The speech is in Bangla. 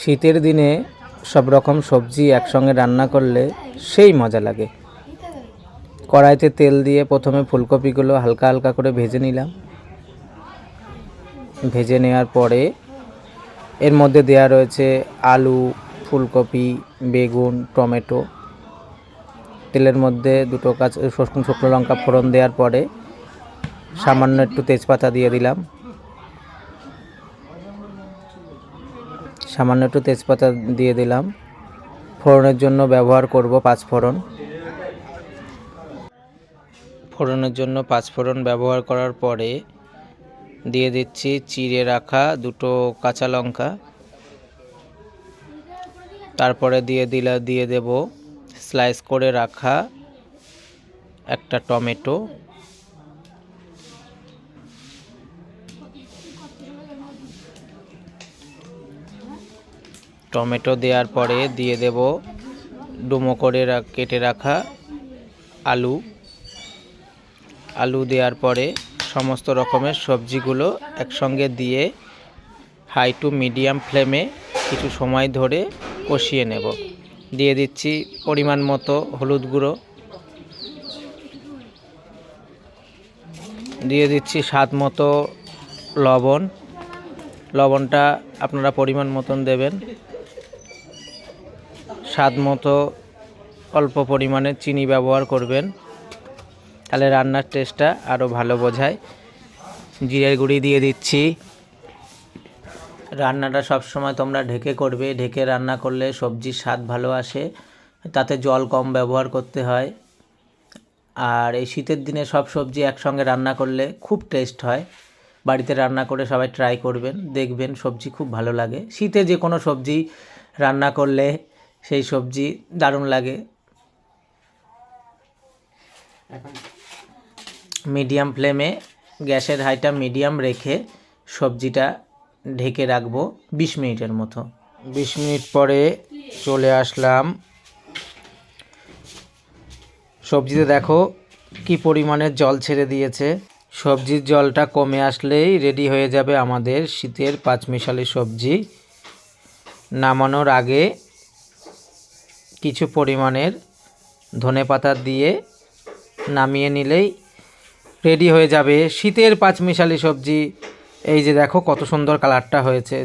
শীতের দিনে সব রকম সবজি একসঙ্গে রান্না করলে সেই মজা লাগে। কড়াইতে তেল দিয়ে প্রথমে ফুলকপিগুলো হালকা হালকা করে ভেজে নিলাম। ভেজে নেওয়ার পরে এর মধ্যে দেওয়া রয়েছে আলু, ফুলকপি, বেগুন, টমেটো। তেলের মধ্যে দুটো কাঁচ শুকনো শুকনো লঙ্কা ফোড়ন দেওয়ার পরে সামান্য একটু তেজপাতা দিয়ে দিলাম। সামান্য একটু তেজপাতা দিয়ে দিলাম। ফোড়নের জন্য ব্যবহার করব পাঁচ ফোড়ন। ফোড়নের জন্য পাঁচ ফোড়ন ব্যবহার করার পরে দিয়ে দিচ্ছি চিড়ে রাখা দুটো কাঁচা লঙ্কা। তারপরে দিয়ে দিলা, দিয়ে দেব স্লাইস করে রাখা একটা টমেটো। টমেটো দেওয়ার পরে দিয়ে দেব ডুমো করে কেটে রাখা আলু। আলু দেওয়ার পরে সমস্ত রকমের সবজিগুলো একসঙ্গে দিয়ে হাই টু মিডিয়াম ফ্লেমে কিছু সময় ধরে কষিয়ে নেব। দিয়ে দিচ্ছি পরিমাণ মতো হলুদ গুঁড়ো। দিয়ে দিচ্ছি স্বাদ মতো লবণ। লবণটা আপনারা পরিমাণ মতন দেবেন। স্বাদ মতো অল্প পরিমাণে চিনি ব্যবহার করবেন। তাহলে রান্নার টেস্টটা আরও ভালো বোঝায়। জিরের গুঁড়ি দিয়ে দিচ্ছি। রান্নাটা সবসময় তোমরা ঢেকে করবে। ঢেকে রান্না করলে সবজির স্বাদ ভালো আসে। তাতে জল কম ব্যবহার করতে হয়। আর এই শীতের দিনে সব সবজি একসঙ্গে রান্না করলে খুব টেস্ট হয়। বাড়িতে রান্না করে সবাই ট্রাই করবেন, দেখবেন সবজি খুব ভালো লাগে। শীতে যে কোনো সবজি রান্না করলে সেই সবজি দারুণ লাগে। মিডিয়াম ফ্লেমে গ্যাসের হাইটা মিডিয়াম রেখে সবজিটা ঢেকে রাখব বিশ মিনিটের মতো। বিশ মিনিট পরে চলে আসলাম। সবজিতে দেখো কি পরিমাণে জল ছেড়ে দিয়েছে। সবজির জলটা কমে আসলেই রেডি হয়ে যাবে আমাদের শীতের পাঁচমিশালি সবজি। নামানোর আগে কিছু পরিমাণের ধনে পাতা দিয়ে নামিয়ে নিলেই রেডি হয়ে যাবে। শীতের পাঁচমিশালি সবজি, এই যে দেখো কত সুন্দর কালারটা হয়েছে।